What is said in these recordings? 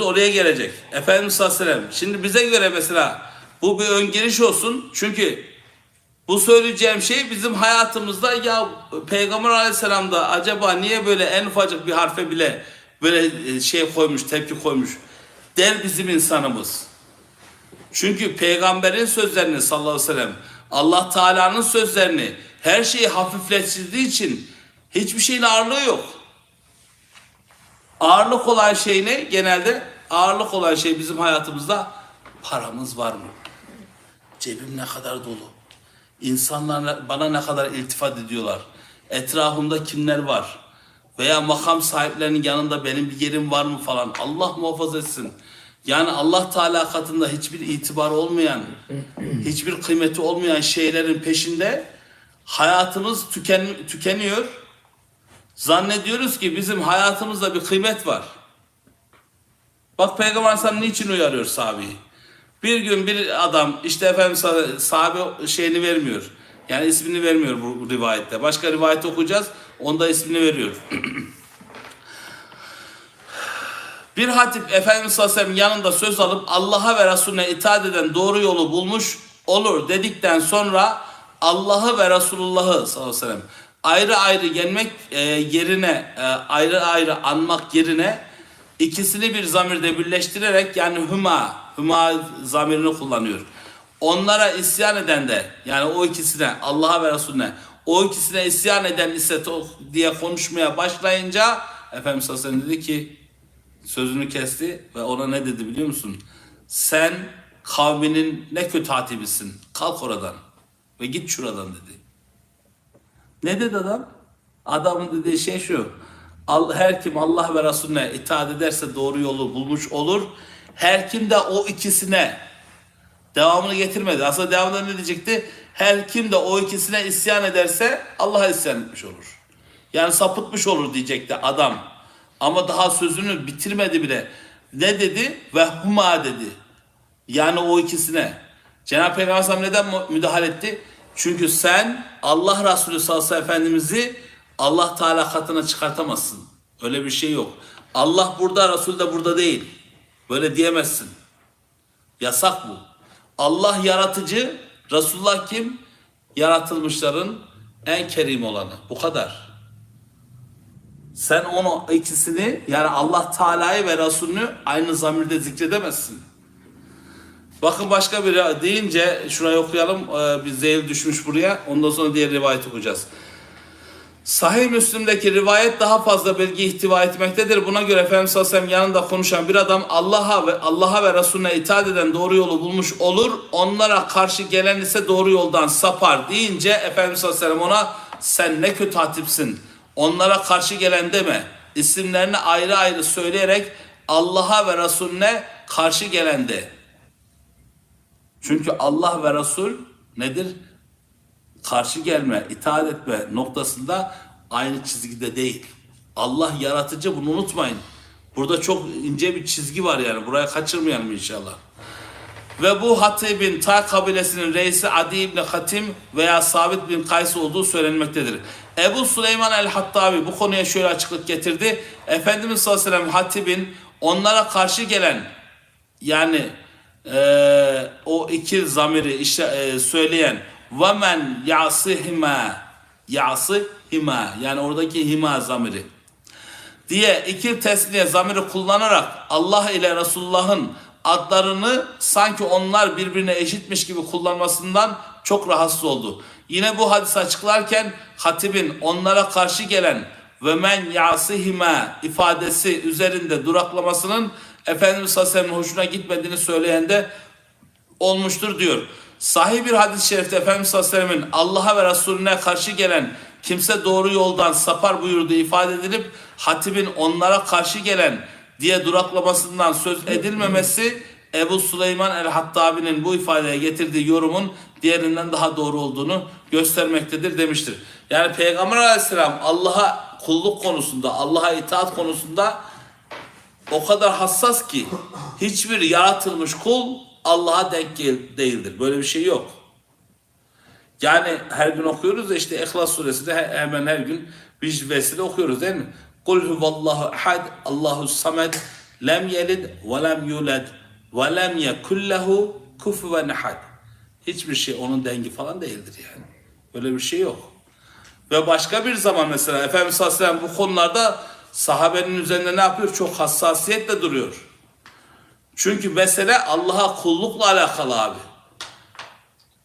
oraya gelecek. Efendimiz sallallahu aleyhi ve sellem. Şimdi bize göre mesela bu bir ön giriş olsun. Çünkü bu söyleyeceğim şey bizim hayatımızda ya Peygamber aleyhisselamda acaba niye böyle en ufacık bir harfe bile böyle e, şey koymuş, tepki koymuş der bizim insanımız. Çünkü peygamberin sözlerini sallallahu aleyhi ve sellem Allah Teala'nın sözlerini her şeyi hafifletildiği için hiçbir şeyin ağırlığı yok. Ağırlık olan şey ne? Genelde ağırlık olan şey bizim hayatımızda paramız var mı? Cebim ne kadar dolu? İnsanlar bana ne kadar iltifat ediyorlar? Etrafımda kimler var? Veya makam sahiplerinin yanında benim bir yerim var mı falan? Allah muhafaza etsin. Yani Allah Teala katında hiçbir itibar olmayan, hiçbir kıymeti olmayan şeylerin peşinde hayatımız tüken, tükeniyor. Zannediyoruz ki bizim hayatımızda bir kıymet var. Bak Peygamber Aleyhisselam niçin uyarıyor sahabeyi? Bir gün bir adam işte efendim sah- sahabe şeyini vermiyor. Yani ismini vermiyor bu rivayette. Başka rivayet okuyacağız. Onda ismini veriyor. bir hatip Efendimiz sallallahu yanında söz alıp Allah'a ve Resulüne itaat eden doğru yolu bulmuş olur dedikten sonra Allah'ı ve Resulullah'ı sallallahu aleyhi ve sellem ayrı ayrı gelmek e, yerine e, ayrı ayrı anmak yerine ikisini bir zamirde birleştirerek yani hüma hüma zamirini kullanıyor. Onlara isyan eden de yani o ikisine Allah'a ve Resulüne o ikisine isyan eden ise diye konuşmaya başlayınca Efendimiz sallallahu dedi ki sözünü kesti ve ona ne dedi biliyor musun? Sen kavminin ne kötü hatibisin. Kalk oradan ve git şuradan dedi. Ne dedi adam? Adamın dediği şey şu. Her kim Allah ve Resulüne itaat ederse doğru yolu bulmuş olur. Her kim de o ikisine devamını getirmedi. Aslında devamında ne diyecekti? Her kim de o ikisine isyan ederse Allah'a isyan etmiş olur. Yani sapıtmış olur diyecekti adam. Ama daha sözünü bitirmedi bile. Ne dedi? Ve huma dedi. Yani o ikisine. Cenab-ı Peygamber neden müdahale etti? Çünkü sen Allah Resulü sallallahu aleyhi ve Efendimiz'i Allah Teala katına çıkartamazsın. Öyle bir şey yok. Allah burada, Resul de burada değil. Böyle diyemezsin. Yasak bu. Allah yaratıcı, Resulullah kim? Yaratılmışların en kerim olanı. Bu kadar. Sen onu ikisini yani Allah Teala'yı ve Resulünü aynı zamirde zikredemezsin. Bakın başka bir deyince şurayı okuyalım. Ee, bir zehir düşmüş buraya. Ondan sonra diğer rivayet okuyacağız. Sahih Müslim'deki rivayet daha fazla bilgi ihtiva etmektedir. Buna göre Efendimiz sallallahu yanında konuşan bir adam Allah'a ve Allah'a ve Resulüne itaat eden doğru yolu bulmuş olur. Onlara karşı gelen ise doğru yoldan sapar deyince Efendimiz sallallahu ona sen ne kötü hatipsin. Onlara karşı gelen deme. İsimlerini ayrı ayrı söyleyerek Allah'a ve Resulüne karşı gelen de. Çünkü Allah ve Resul nedir? karşı gelme, itaat etme noktasında aynı çizgide değil. Allah yaratıcı bunu unutmayın. Burada çok ince bir çizgi var yani. Buraya kaçırmayalım inşallah. Ve bu Hatib'in Ta kabilesinin reisi Adi İbni Hatim veya Sabit bin Kays olduğu söylenmektedir. Ebu Süleyman el-Hattabi bu konuya şöyle açıklık getirdi. Efendimiz sallallahu aleyhi ve sellem Hatib'in onlara karşı gelen yani eee, o iki zamiri işte eee, söyleyen men yasihima yasihima yani oradaki hima zamiri diye iki tesniye zamiri kullanarak Allah ile Resulullah'ın adlarını sanki onlar birbirine eşitmiş gibi kullanmasından çok rahatsız oldu. Yine bu hadisi açıklarken hatibin onlara karşı gelen ve men yasihima ifadesi üzerinde duraklamasının Efendimiz sallallahu aleyhi ve sellem'in hoşuna gitmediğini söyleyen de olmuştur diyor. Sahih bir hadis-i şerifte Efendimiz sallallahu aleyhi ve sellem'in Allah'a ve Resulüne karşı gelen kimse doğru yoldan sapar buyurduğu ifade edilip hatibin onlara karşı gelen diye duraklamasından söz edilmemesi Ebu Süleyman el-Hattabi'nin bu ifadeye getirdiği yorumun diğerinden daha doğru olduğunu göstermektedir demiştir. Yani Peygamber aleyhisselam Allah'a kulluk konusunda, Allah'a itaat konusunda o kadar hassas ki hiçbir yaratılmış kul Allah'a denk değildir. Böyle bir şey yok. Yani her gün okuyoruz da işte İhlas suresinde he- hemen her gün bir vesile okuyoruz değil mi? Kul huvallahu ahad, Allahu samed, lem yelid ve lem yulad ve lem yekul lehu kufuven ahad. Hiçbir şey onun dengi falan değildir yani. Böyle bir şey yok. Ve başka bir zaman mesela Efendimiz sallallahu aleyhi ve sellem bu konularda sahabenin üzerinde ne yapıyor? Çok hassasiyetle duruyor. Çünkü mesele Allah'a kullukla alakalı abi.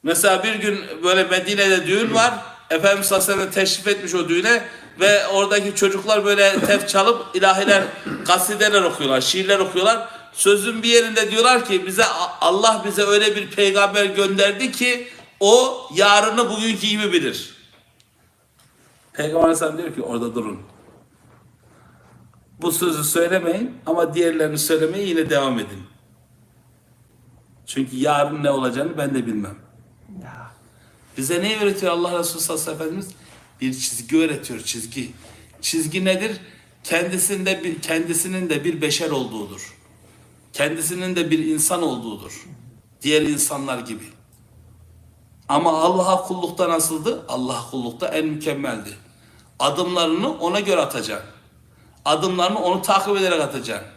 Mesela bir gün böyle Medine'de düğün var. Efendimiz sallallahu aleyhi ve sellem teşrif etmiş o düğüne ve oradaki çocuklar böyle tef çalıp ilahiler, kasideler okuyorlar, şiirler okuyorlar. Sözün bir yerinde diyorlar ki bize Allah bize öyle bir peygamber gönderdi ki o yarını bugünkü gibi bilir. Peygamber Aleyhisselam diyor ki orada durun. Bu sözü söylemeyin ama diğerlerini söylemeye yine devam edin. Çünkü yarın ne olacağını ben de bilmem. Ya. Bize ne öğretiyor Allah Resulü sallallahu aleyhi ve Efendimiz? Bir çizgi öğretiyor, çizgi. Çizgi nedir? Kendisinde bir kendisinin de bir beşer olduğudur. Kendisinin de bir insan olduğudur. Diğer insanlar gibi. Ama Allah'a kullukta nasıldı? Allah'a kullukta en mükemmeldi. Adımlarını ona göre atacaksın. Adımlarını onu takip ederek atacaksın.